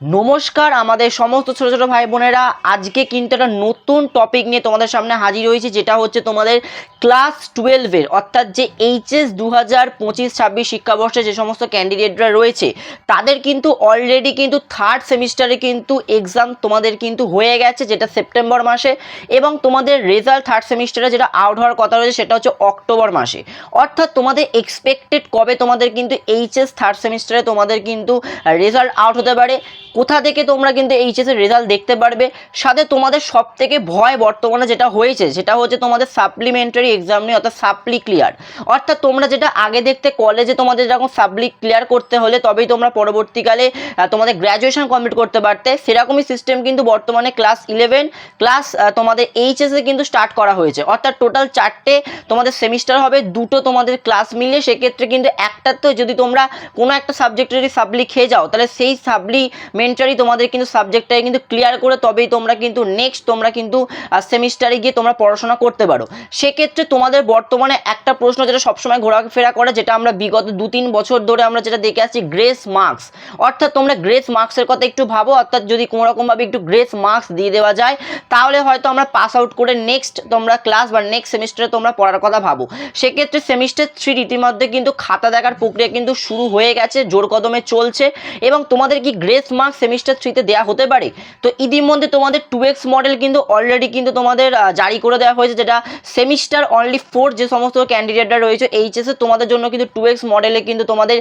নমস্কার, আমাদের সমস্ত ছোটো ছোটো ভাই বোনেরা। আজকে কিন্তু একটা নতুন টপিক নিয়ে তোমাদের সামনে হাজির হয়েছি, যেটা হচ্ছে তোমাদের ক্লাস টুয়েলভের অর্থাৎ যে এইচএস দু হাজার পঁচিশ ছাব্বিশ শিক্ষাবর্ষে যে সমস্ত ক্যান্ডিডেটরা রয়েছে, তাদের কিন্তু অলরেডি কিন্তু থার্ড সেমিস্টারে কিন্তু এক্সাম তোমাদের কিন্তু হয়ে গেছে, যেটা সেপ্টেম্বর মাসে। এবং তোমাদের রেজাল্ট থার্ড সেমিস্টারে যেটা আউট হওয়ার কথা রয়েছে, সেটা হচ্ছে অক্টোবর মাসে। অর্থাৎ তোমাদের এক্সপেক্টেড কবে তোমাদের কিন্তু এইচএস থার্ড সেমিস্টারে তোমাদের কিন্তু রেজাল্ট আউট হতে পারে কোথা থেকে তোমরা কিন্তু এইচএস এর রেজাল্ট দেখতে পারবে? সাথে তোমাদের সব থেকে ভয় বর্তমানে যেটা হয়েছে, সেটা হচ্ছে তোমাদের সাপ্লিমেন্টারি এক্সাম নিয়ে, অর্থাৎ সাপ্লি ক্লিয়ার অর্থাৎ তোমরা যেটা আগে দেখতে কলেজে তোমাদের যখন সাপ্লি ক্লিয়ার করতে হলে, তবেই তোমরা পরবর্তীকালে তোমাদের গ্র্যাজুয়েশন কমপ্লিট করতে পারতে। সেরকমই সিস্টেম কিন্তু বর্তমানে ক্লাস ইলেভেন ক্লাস তোমাদের এইচএস কিন্তু স্টার্ট করা হয়েছে। অর্থাৎ টোটাল চারটে তোমাদের সেমিস্টার হবে, দুটো তোমাদের ক্লাস মিলিয়ে, সেক্ষেত্রে কিন্তু একটাতে যদি তোমরা কোনো একটা সাবজেক্টে যদি সাপ্লি খেয়ে যাও, তাহলে সেই সাপ্লিমেন্টারি তোমাদের কিন্তু সাবজেক্টটাকে কিন্তু ক্লিয়ার করে তবেই তোমরা কিন্তু নেক্সট তোমরা কিন্তু সেমিস্টারে গিয়ে তোমরা পড়াশোনা করতে পারো। সেক্ষেত্রে তোমাদের বর্তমানে একটা প্রশ্ন যেটা সবসময় ঘোরাফেরা করে, যেটা আমরা বিগত দু তিন বছর ধরে আমরা যেটা দেখে আসছি গ্রেস মার্কস অর্থাৎ তোমরা গ্রেস মার্কসের কথা একটু ভাবো, অর্থাৎ যদি কোনোরকমভাবে একটু গ্রেস মার্কস দিয়ে দেওয়া যায়, তাহলে হয়তো আমরা পাস আউট করে নেক্সট তোমরা ক্লাস বা নেক্সট সেমিস্টারে তোমরা পড়ার কথা ভাবো। সেক্ষেত্রে সেমিস্টার থ্রি ইতিমধ্যে কিন্তু খাতা দেখার প্রক্রিয়া কিন্তু শুরু হয়ে গেছে, জোর কদমে চলছে এবং তোমাদের কি গ্রেস মার্কস সেমিস্টার থ্রিতে দেওয়া হতে পারে। তো ইতিমধ্যে তোমাদের টু এক্স মডেল কিন্তু অলরেডি কিন্তু তোমাদের জারি করে দেওয়া হয়েছে, যেটা সেমিস্টার অনলি ফোর যে সমস্ত ক্যান্ডিডেটরা রয়েছে এইচএসে তোমাদের জন্য কিন্তু টু এক্স মডেলে কিন্তু তোমাদের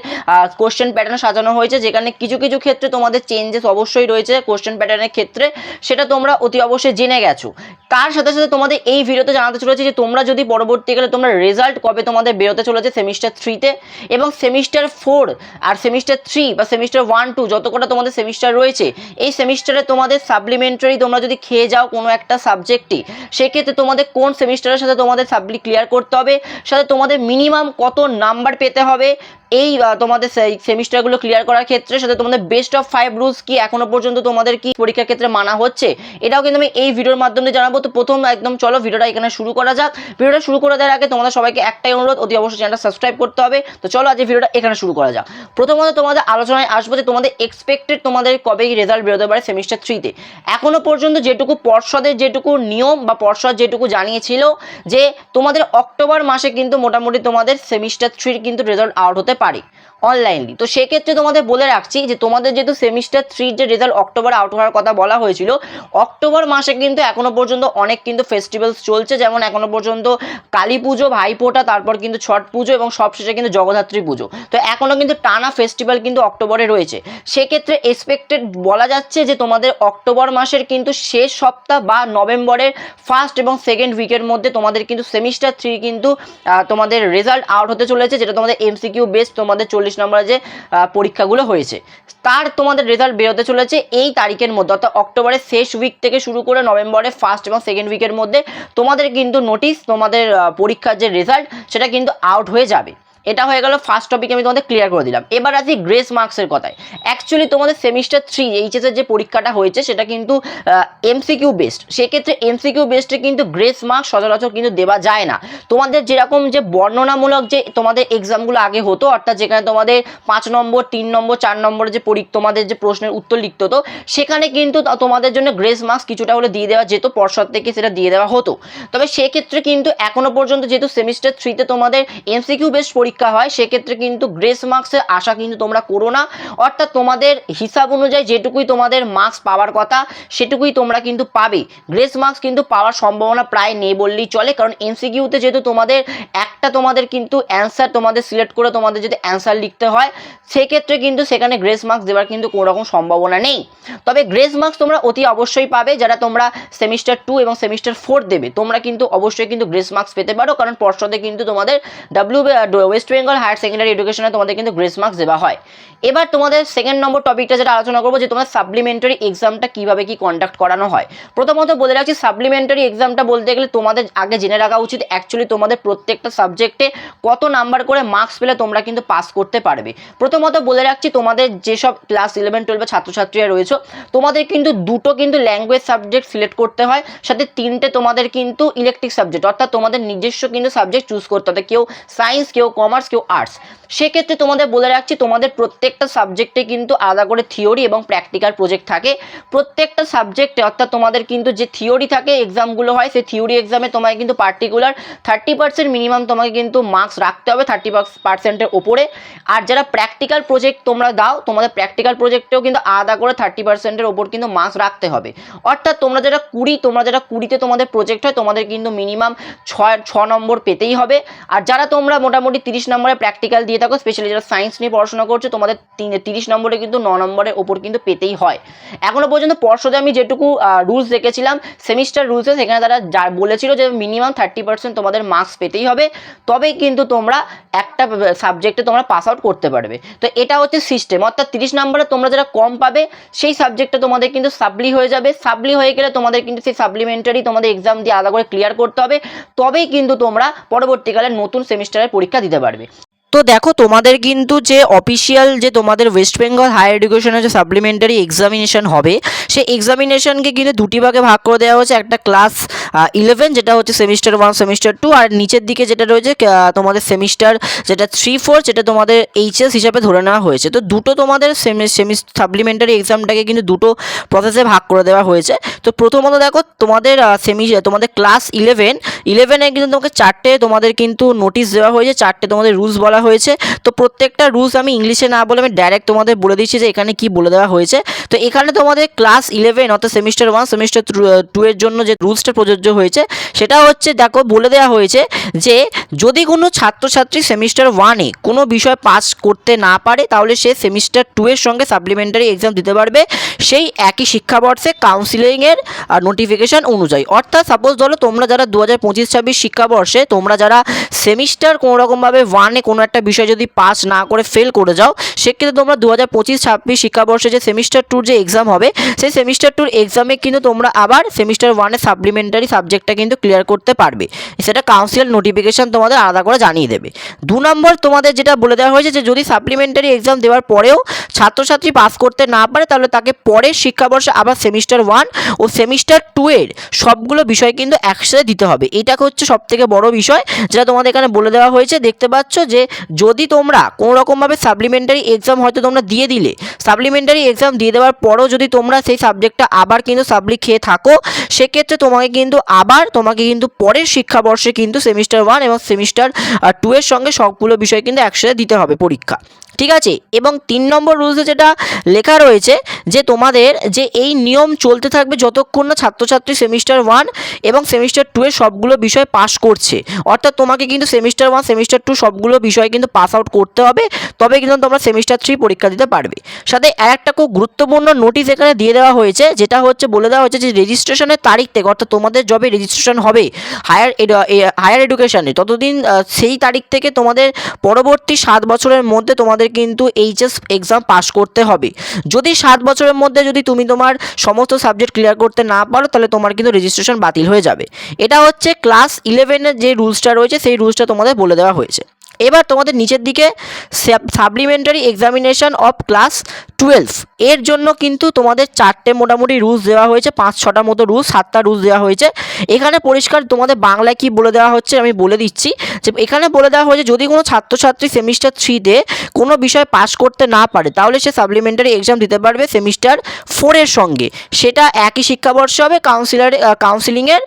কোশ্চেন প্যাটার্ন সাজানো হয়েছে, যেখানে কিছু কিছু ক্ষেত্রে তোমাদের চেঞ্জেস অবশ্যই রয়েছে কোশ্চেন প্যাটার্নের ক্ষেত্রে, সেটা তোমরা অতি অবশ্যই জেনে গেছো। তার সাথে সাথে তোমাদের এই ভিডিওতে জানাতে চলেছে যে তোমরা যদি পরবর্তীকালে তোমরা রেজাল্ট কবে তোমাদের বেরোতে চলেছে সেমিস্টার থ্রিতে এবং সেমিস্টার ফোর আর সেমিস্টার থ্রি বা সেমিস্টার ওয়ান টু যত কটা তোমাদের সেমিস্টার রয়েছে, এই সেমিস্টারে তোমাদের সাপ্লিমেন্টারি তোমরা যদি খেয়ে যাও কোনো একটা সাবজেক্টই সেক্ষেত্রে তোমাদের কোন সেমিস্টারের সাথে তোমাদের সাপ্লি ক্লিয়ার করতে হবে, সাথে তোমাদের মিনিমাম কত নাম্বার পেতে হবে এই তোমাদের সেমিস্টারগুলো ক্লিয়ার করার ক্ষেত্রে সাথে তোমাদের বেস্ট অফ ফাইভ রুলস কি এখনও পর্যন্ত তোমাদের কি পরীক্ষার ক্ষেত্রে মানা হচ্ছে? এটাও কিন্তু আমি এই ভিডিওর মাধ্যমে জানাব। তো প্রথম একদম চলো ভিডিওটা এখানে শুরু করা যাক। ভিডিওটা শুরু করে দেওয়ার আগে তোমাদের সবাইকে একটাই অনুরোধ, অতি অবশ্যই চ্যানেলটা সাবস্ক্রাইব করতে হবে। তো চলো আজ ভিডিওটা এখানে শুরু করা যাক। প্রথমত তোমাদের আলোচনায় আসব যে তোমাদের এক্সপেক্টেড তোমাদের কবে রেজাল্ট বেরোতে পারে সেমিস্টার থ্রিতে এখনও পর্যন্ত যেটুকু পর্ষদের যেটুকু নিয়ম বা পর্ষদ যেটুকু জানিয়েছিল যে তোমাদের অক্টোবর মাসে কিন্তু মোটামুটি তোমাদের সেমিস্টার থ্রির কিন্তু রেজাল্ট আউট হতে পারে। অনলাইনলি তো সেক্ষেত্রে তোমাদের বলে রাখছি যে তোমাদের যেহেতু সেমিস্টার থ্রির যে রেজাল্ট অক্টোবর আউট হওয়ার কথা বলা হয়েছিল অক্টোবর মাসে কিন্তু এখনও পর্যন্ত অনেক কিন্তু ফেস্টিভ্যালস চলছে। যেমন এখনও পর্যন্ত কালী পুজো, ভাইফোঁটা, তারপর কিন্তু ছট পুজো এবং সবশেষে কিন্তু জগদ্ধাত্রী পুজো। তো এখনও কিন্তু টানা ফেস্টিভ্যাল কিন্তু অক্টোবরে রয়েছে। সেক্ষেত্রে এক্সপেক্টেড বলা যাচ্ছে যে তোমাদের অক্টোবর মাসের কিন্তু শেষ সপ্তাহ বা নভেম্বরের ফার্স্ট এবং সেকেন্ড উইকের মধ্যে তোমাদের কিন্তু সেমিস্টার থ্রি কিন্তু তোমাদের রেজাল্ট আউট হতে চলেছে, যেটা তোমাদের এমসিকিউ বেস্ট তোমাদের চল্লিশ নম্বরে যে পরীক্ষাগুলো হয়েছে। তার তোমাদের রেজাল্ট বেরোতে চলেছে এই তারিখের মধ্যে, অর্থাৎ অক্টোবরের শেষ উইক থেকে শুরু করে নভেম্বরের ফার্স্ট এবং সেকেন্ড উইকের মধ্যে তোমাদের কিন্তু নোটিশ তোমাদের পরীক্ষার যে রেজাল্ট সেটা কিন্তু আউট হয়ে যাবে। এটা হয়ে গেল ফার্স্ট টপিক আমি তোমাদের ক্লিয়ার করে দিলাম। এবার আসি গ্রেস মার্কসের কথায়। অ্যাকচুয়ালি তোমাদের সেমিস্টার থ্রি এইচএসের যে পরীক্ষাটা হয়েছে, সেটা কিন্তু এমসিকিউ বেস্ট সেক্ষেত্রে এমসিকিউ বেস্টে কিন্তু গ্রেস মার্কস সচরাচর কিন্তু দেওয়া যায় না। তোমাদের যেরকম যে বর্ণনামূলক যে তোমাদের এক্সামগুলো আগে হতো, অর্থাৎ যেখানে তোমাদের পাঁচ নম্বর, তিন নম্বর, চার নম্বরের যে পরীক্ষা তোমাদের যে প্রশ্নের উত্তর লিখতে হতো, সেখানে কিন্তু তোমাদের জন্য গ্রেস মার্কস কিছুটা হলে দিয়ে দেওয়া যেত, পর্ষদ থেকে সেটা দিয়ে দেওয়া হতো। তবে সেক্ষেত্রে কিন্তু এখনও পর্যন্ত যেহেতু সেমিস্টার থ্রিতে তোমাদের এমসিকিউ বেস্ট পরীক্ষা হয়, সেক্ষেত্রে কিন্তু গ্রেস মার্কসের আশা কিন্তু তোমরা করো না। অর্থাৎ তোমাদের হিসাব অনুযায়ী যেটুকুই তোমাদের মার্কস পাওয়ার কথা, সেটুকুই তোমরা কিন্তু পাবে। গ্রেস মার্কস কিন্তু পাওয়ার সম্ভাবনা প্রায় নেই বললেই চলে, কারণ এমসিকিউতে যেহেতু তোমাদের একটা তোমাদের কিন্তু অ্যান্সার তোমাদের সিলেক্ট করে তোমাদের যদি অ্যান্সার লিখতে হয়, সেক্ষেত্রে কিন্তু সেখানে গ্রেস মার্কস দেওয়ার কিন্তু কোনো রকম সম্ভাবনা নেই। তবে গ্রেস মার্কস তোমরা অতি অবশ্যই পাবে, যারা তোমরা সেমিস্টার টু এবং সেমিস্টার ফোর দেবে। তোমরা কিন্তু অবশ্যই কিন্তু গ্রেস মার্কস পেতে পারো, কারণ পর্ষদে কিন্তু তোমাদের W West Bengal Higher Secondary এডুকেশনে তোমাদের কিন্তু গ্রেস মার্কস দেওয়া হয়। এবার তোমাদের সেকেন্ড নম্বর টপিকটা যেটা আলোচনা করব যে তোমার সাপ্লিমেন্টারি এক্সামটা কীভাবে কি কন্ডাক্ট করানো হয়। প্রথমত বলে রাখছি সাপ্লিমেন্টারি এক্সামটা বলতে গেলে তোমাদের আগে জেনে রাখা উচিত অ্যাকচুয়ালি তোমাদের প্রত্যেকটা সাবজেক্টে কত নাম্বার করে মার্কস পেলে তোমরা কিন্তু পাস করতে পারবে। প্রথমত বলে রাখছি, তোমাদের যেসব ক্লাস ইলেভেন টুয়েলভে ছাত্রছাত্রীরা রয়েছে, তোমাদের কিন্তু দুটো কিন্তু ল্যাঙ্গুয়েজ সাবজেক্ট সিলেক্ট করতে হয়, সাথে তিনটে তোমাদের কিন্তু ইলেকট্রিক সাবজেক্ট অর্থাৎ তোমাদের নিজস্ব কিন্তু সাবজেক্ট চুজ করতে হবে। কেউ সায়েন্স কেউ কমার্স কমার্স কেউ আর্টস সেক্ষেত্রে তোমাদের বলে রাখছি, তোমাদের প্রত্যেকটা সাবজেক্টে কিন্তু আলাদা করে থিওরি এবং প্র্যাকটিক্যাল প্রজেক্ট থাকে। প্রত্যেকটা সাবজেক্টে অর্থাৎ তোমাদের কিন্তু যে থিওরি থাকে এক্সামগুলো হয়, সেই থিওরি এক্সামে তোমাকে কিন্তু পার্টিকুলার থার্টি পার্সেন্ট মিনিমাম তোমাকে কিন্তু মার্কস রাখতে হবে থার্টি পার্সেন্টের ওপরে। আর যারা প্র্যাকটিক্যাল প্রজেক্ট তোমরা দাও, তোমাদের প্র্যাকটিক্যাল প্রজেক্টেও কিন্তু আলাদা করে থার্টি পার্সেন্টের ওপর কিন্তু মার্কস রাখতে হবে। অর্থাৎ তোমরা যারা কুড়ি, তোমরা যারা কুড়িতে তোমাদের প্রজেক্ট হয়, তোমাদের কিন্তু মিনিমাম ছয়, ছ নম্বর পেতেই হবে। আর যারা তোমরা মোটামুটি তিরিশ নম্বরে প্র্যাকটিক্যাল দিয়ে থাকো স্পেশালি যারা সায়েন্স নিয়ে পড়াশোনা করছ, তোমাদের তিরিশ নম্বরে কিন্তু ন নম্বরের ওপর কিন্তু পেতেই হয়। এখনও পর্যন্ত পর্ষদে আমি যেটুকু রুলস দেখেছিলাম সেমিস্টার রুলসে সেখানে তারা যা বলেছিল যে মিনিমাম থার্টি পার্সেন্ট তোমাদের মার্কস পেতেই হবে, তবেই কিন্তু তোমরা একটা সাবজেক্টে তোমরা পাস আউট করতে পারবে। তো এটা হচ্ছে সিস্টেম অর্থাৎ তিরিশ নম্বরে তোমরা যারা কম পাবে, সেই সাবজেক্টটা তোমাদের কিন্তু সাবলি হয়ে যাবে। সাবলি হয়ে গেলে তোমাদের কিন্তু সেই সাপ্লিমেন্টারি তোমাদের এক্সাম দিয়ে আলাদা করে ক্লিয়ার করতে হবে, তবেই কিন্তু তোমরা পরবর্তীকালে নতুন সেমিস্টারের পরীক্ষা দিতে পারবে। পারবে। তো দেখো, তোমাদের কিন্তু যে অফিসিয়াল যে তোমাদের ওয়েস্ট বেঙ্গল হায়ার এডুকেশনের যে সাপ্লিমেন্টারি এক্সামিনেশন হবে, সেই এক্সামিনেশনকে কিন্তু দুটি ভাগে ভাগ করে দেওয়া হচ্ছে একটা ক্লাস ইলেভেন যেটা হচ্ছে সেমিস্টার ওয়ান সেমিস্টার টু আর নিচের দিকে যেটা রয়েছে তোমাদের সেমিস্টার যেটা থ্রি ফোর যেটা তোমাদের এইচএস হিসাবে ধরে নেওয়া হয়েছে। তো দুটো তোমাদের সেমি সাপ্লিমেন্টারি এক্সামটাকে কিন্তু দুটো প্রসেসে ভাগ করে দেওয়া হয়েছে। তো প্রথমত দেখো, তোমাদের সেমি তোমাদের ক্লাস ইলেভেন ইলেভেনে কিন্তু তোমাকে চারটে তোমাদের কিন্তু নোটিশ দেওয়া হয়েছে, চারটে তোমাদের রুলস বলা হয়েছে। তো প্রত্যেকটা রুলস আমি ইংলিশে না বলে আমি ডাইরেক্ট তোমাদের বলে দিচ্ছি যে এখানে কি বলে দেওয়া হয়েছে। তো এখানে তোমাদের ক্লাস ইলেভেন অর্থাৎ সেমিস্টার ওয়ান সেমিস্টার টু এর জন্য যে রুলসটা প্রযোজ্য হয়েছে, সেটা হচ্ছে দেখো বলে দেওয়া হয়েছে যে যদি কোনো ছাত্রছাত্রী সেমিস্টার ওয়ানে কোনো বিষয় পাস করতে না পারে, তাহলে সে সেমিস্টার টু এর সঙ্গে সাপ্লিমেন্টারি এক্সাম দিতে পারবে। সেই একই শিক্ষাবর্ষে কাউন্সিলিংয়ের নোটিফিকেশান অনুযায়ী। অর্থাৎ সাপোজ ধরো তোমরা যারা দু হাজার পঁচিশ ছাব্বিশ শিক্ষাবর্ষে, তোমরা যারা সেমিস্টার কোনো রকমভাবে ওয়ানে কোনো একটা বিষয় যদি পাস না করে ফেল করে যাও, সেক্ষেত্রে তোমরা দু হাজার পঁচিশ, ছাব্বিশ শিক্ষাবর্ষে যে সেমিস্টার টুর যে এক্সাম হবে, সেই সেমিস্টার টুর এক্সামে কিন্তু তোমরা আবার সেমিস্টার ওয়ানের সাপ্লিমেন্টারি সাবজেক্টটা কিন্তু ক্লিয়ার করতে পারবে। সেটা কাউন্সিল নোটিফিকেশান তোমাদের আলাদা করে জানিয়ে দেবে। দু নম্বর তোমাদের যেটা বলে দেওয়া হয়েছে যে, যদি সাপ্লিমেন্টারি এক্সাম দেওয়ার পরেও ছাত্রছাত্রী পাস করতে না পারে, তাহলে তাকে পরের শিক্ষাবর্ষে আবার সেমিস্টার ওয়ান ও সেমিস্টার টু এর সবগুলো বিষয় কিন্তু একসাথে দিতে হবে। এটাকে হচ্ছে সব থেকে বড় বিষয়, যেটা তোমাদের এখানে বলে দেওয়া হয়েছে। দেখতে পাচ্ছ যে যদি তোমরা কোনো রকমভাবে সাপ্লিমেন্টারি এক্সাম হয়তো তোমরা দিয়ে দিলে সাপ্লিমেন্টারি এক্সাম দিয়ে দেওয়ার পরও যদি তোমরা সেই সাবজেক্টটা আবার কিন্তু সাবলি খেয়ে থাকো, সেক্ষেত্রে তোমাকে কিন্তু আবার, তোমাকে কিন্তু পরের শিক্ষাবর্ষে কিন্তু সেমিস্টার ওয়ান এবং সেমিস্টার টু এর সঙ্গে সবগুলো বিষয় কিন্তু একসাথে দিতে হবে পরীক্ষা। ঠিক আছে? এবং তিন নম্বর রুলসে যেটা লেখা রয়েছে যে তোমাদের যে এই নিয়ম চলতে থাকবে যতক্ষণ না ছাত্রছাত্রী সেমিস্টার ওয়ান এবং সেমিস্টার টু এর সবগুলো বিষয় পাস করছে। অর্থাৎ তোমাকে কিন্তু সেমিস্টার ওয়ান সেমিস্টার টু সবগুলো বিষয় কিন্তু পাস আউট করতে হবে, তবে কিন্তু তোমরা সেমিস্টার থ্রি পরীক্ষা দিতে পারবে। সাথে একটা খুব গুরুত্বপূর্ণ নোটিশ এখানে দিয়ে দেওয়া হয়েছে, যেটা হচ্ছে বলে দেওয়া হয়েছে যে রেজিস্ট্রেশনের তারিখ থেকে, অর্থাৎ তোমাদের যবে রেজিস্ট্রেশন হবে হায়ার হায়ার এডুকেশনে ততদিন সেই তারিখ থেকে তোমাদের পরবর্তী সাত বছরের মধ্যে তোমাদের কিন্তু এইচএস এক্সাম পাস করতে হবে। যদি সাত বছরের মধ্যে যদি তুমি তোমার সমস্ত সাবজেক্ট ক্লিয়ার করতে না পারো, তাহলে তোমার কিন্তু রেজিস্ট্রেশন বাতিল হয়ে যাবে। এটা হচ্ছে ক্লাস ইলেভেনের যে রুলসটা রয়েছে, সেই রুলসটা তোমাদের বলে দেওয়া হয়েছে। এবার তোমাদের নিচের দিকে supplementary examination of class twelve এর জন্য কিন্তু তোমাদের চারটে মোটামুটি রুলস দেওয়া হয়েছে, পাঁচ, ছটা মতো রুলস সাতটা রুলস দেওয়া হয়েছে। এখানে পরিষ্কার তোমাদের বাংলায় কি বলে দেওয়া হচ্ছে আমি বলে দিচ্ছি। যে এখানে বলে দেওয়া হয়েছে, যদি কোনো ছাত্রছাত্রী সেমিস্টার থ্রিতে কোনো বিষয় পাস করতে না পারে, তাহলে সে সাপ্লিমেন্টারি এক্সাম দিতে পারবে সেমিস্টার ফোরের সঙ্গে। সেটা একই শিক্ষাবর্ষে হবে কাউন্সিলার কাউন্সিলিংয়ের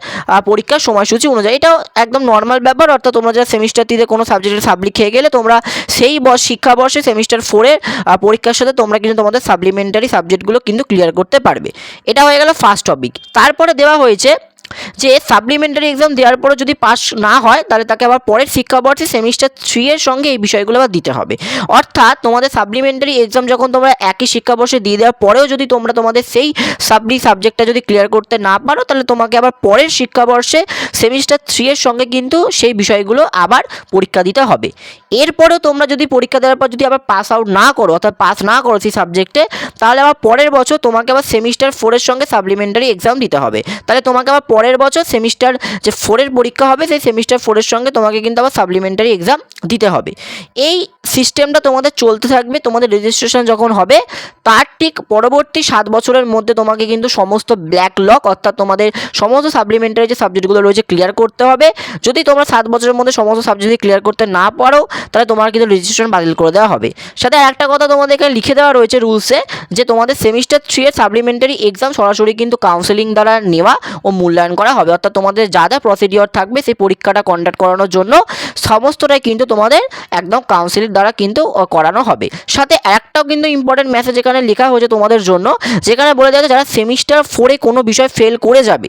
পরীক্ষার সময়সূচি অনুযায়ী। এটাও একদম নর্মাল ব্যাপার, অর্থাৎ তোমরা যারা সেমিস্টার থ্রিতে কোনো সাবজেক্টের সাবলি খেয়ে গেলে, তোমরা সেই বর্ষ শিক্ষাবর্ষে সেমিস্টার ফোরের পরীক্ষার সাথে তোমরা কিন্তু তোমাদের সাপ্লিমেন্টারি সাবজেক্টগুলো কিন্তু ক্লিয়ার করতে পারবে। এটা হয়ে গেল ফার্স্ট টপিক তারপরে দেওয়া হয়েছে যে সাপ্লিমেন্টারি এক্সাম দেওয়ার পরে যদি পাস না হয়, তাহলে তাকে আবার পরের শিক্ষাবর্ষে সেমিস্টার থ্রি এর সঙ্গে এই বিষয়গুলো আবার দিতে হবে। অর্থাৎ তোমাদের সাপ্লিমেন্টারি এক্সাম যখন তোমরা একই শিক্ষাবর্ষে দিয়ে দেওয়ার পরেও যদি তোমরা তোমাদের সেই সাবলি সাবজেক্টটা যদি ক্লিয়ার করতে না পারো, তাহলে তোমাকে আবার পরের শিক্ষাবর্ষে সেমিস্টার থ্রি এর সঙ্গে কিন্তু সেই বিষয়গুলো আবার পরীক্ষা দিতে হবে। এরপরেও তোমরা যদি পরীক্ষা দেওয়ার পর যদি আবার পাস আউট না করো, অর্থাৎ পাস না করো সেই সাবজেক্টে তাহলে আবার পরের বছর তোমাকে আবার সেমিস্টার ফোরের সঙ্গে সাপ্লিমেন্টারি এক্সাম দিতে হবে। তাহলে তোমাকে আবার পরের বছর সেমিস্টার যে ফোরের পরীক্ষা হবে, সেই সেমিস্টার ফোরের সঙ্গে তোমাকে কিন্তু আবার সাপ্লিমেন্টারি এক্সাম দিতে হবে। এই সিস্টেমটা তোমাদের চলতে থাকবে, তোমাদের রেজিস্ট্রেশন যখন হবে, তার ঠিক পরবর্তী সাত বছরের মধ্যে তোমাকে কিন্তু সমস্ত ব্ল্যাক লক অর্থাৎ তোমাদের সমস্ত সাপ্লিমেন্টারি যে সাবজেক্টগুলো রয়েছে ক্লিয়ার করতে হবে। যদি তোমরা সাত বছরের মধ্যে সমস্ত সাবজেক্ট ক্লিয়ার করতে না পারো, তাহলে তোমার কিন্তু রেজিস্ট্রেশন বাতিল করে দেওয়া হবে। সাথে একটা কথা তোমাদের এখানে লিখে দেওয়া রয়েছে রুলসে যে তোমাদের সেমিস্টার থ্রি এর সাপ্লিমেন্টারি এক্সাম সরাসরি কিন্তু কাউন্সেলিং দ্বারা নেওয়া ও মূল্যায়ন করা হবে। অর্থাৎ তোমাদের যা যা প্রসিডিওর থাকবে সেই পরীক্ষাটা কন্ডাক্ট করানোর জন্য সমস্তটাই কিন্তু তোমাদের একদম কাউন্সিলের দ্বারা কিন্তু করানো হবে। সাথে একটাও কিন্তু ইম্পর্টেন্ট মেসেজ এখানে লেখা হয়েছে তোমাদের জন্য, যেখানে বলে দেওয়া যারা সেমিস্টার ফোরে কোনো বিষয় ফেল করে যাবে,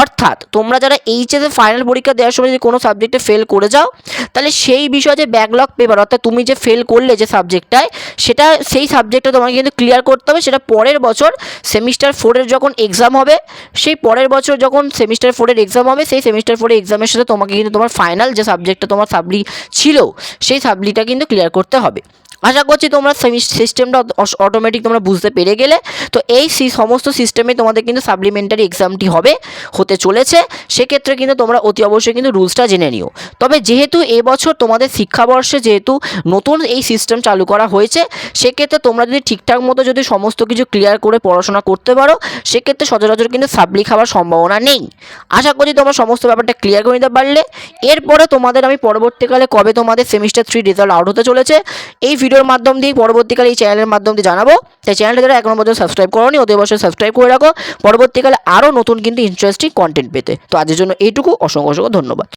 অর্থাৎ তোমরা যারা এইচএসে ফাইনাল পরীক্ষা দেওয়ার সময় যদি কোনো সাবজেক্টে ফেল করে যাও, তাহলে সেই বিষয়ে যে ব্যাকলগ পেপার অর্থাৎ তুমি যে ফেল করলে যে সাবজেক্টটায় সেটা সেই সাবজেক্টটা তোমাকে কিন্তু ক্লিয়ার করতে হবে। সেটা পরের বছর সেমিস্টার ফোরের যখন এক্সাম হবে, সেই পরের বছর যখন সেমিস্টার ফোরের এক্সাম হবে, সেই সেমিস্টার ফোরের এক্সামের সাথে তোমাকে কিন্তু তোমার ফাইনাল যে সাবজেক্টটা তোমার সাবলি ছিল, সেই সাবলিটা কিন্তু ক্লিয়ার করতে হবে। আশা করছি তোমরা সিস্টেমটা অটোমেটিক তোমরা বুঝতে পেরে গেলে। তো এই সমস্ত সিস্টেমে তোমাদের কিন্তু সাপ্লিমেন্টারি এক্সামটি হবে, হতে চলেছে। সেক্ষেত্রে কিন্তু তোমরা অতি অবশ্যই কিন্তু রুলসটা জেনে নিও। তবে যেহেতু এবছর তোমাদের শিক্ষাবর্ষে যেহেতু নতুন এই সিস্টেম চালু করা হয়েছে, সেক্ষেত্রে তোমরা যদি ঠিকঠাক মতো যদি সমস্ত কিছু ক্লিয়ার করে পড়াশোনা করতে পারো, সেক্ষেত্রে সচরাচর কিন্তু সাপ্লি খাওয়ার সম্ভাবনা নেই। আশা করি তোমরা সমস্ত ব্যাপারটা ক্লিয়ার করে নিতে পারলে। এরপরে তোমাদের আমি পরবর্তীকালে কবে তোমাদের সেমিস্টার থ্রি রেজাল্ট আউট হতে চলেছে, এই ভিডিওর মাধ্যম দিয়ে পরবর্তীকালে এই চ্যানেলের মাধ্যম দিয়ে জানাব। তাই চ্যানেলটা যারা এখনও পর্যন্ত সাবস্ক্রাইব করোনি ওদের অবশ্যই সাবস্ক্রাইব করে রাখো। পরবর্তীকালে আরও নতুন কিন্তু ইন্টারেস্টিং কন্টেন্ট পেতে। তো আজের জন্য এইটুকু। অসংখ্য অসংখ্য ধন্যবাদ।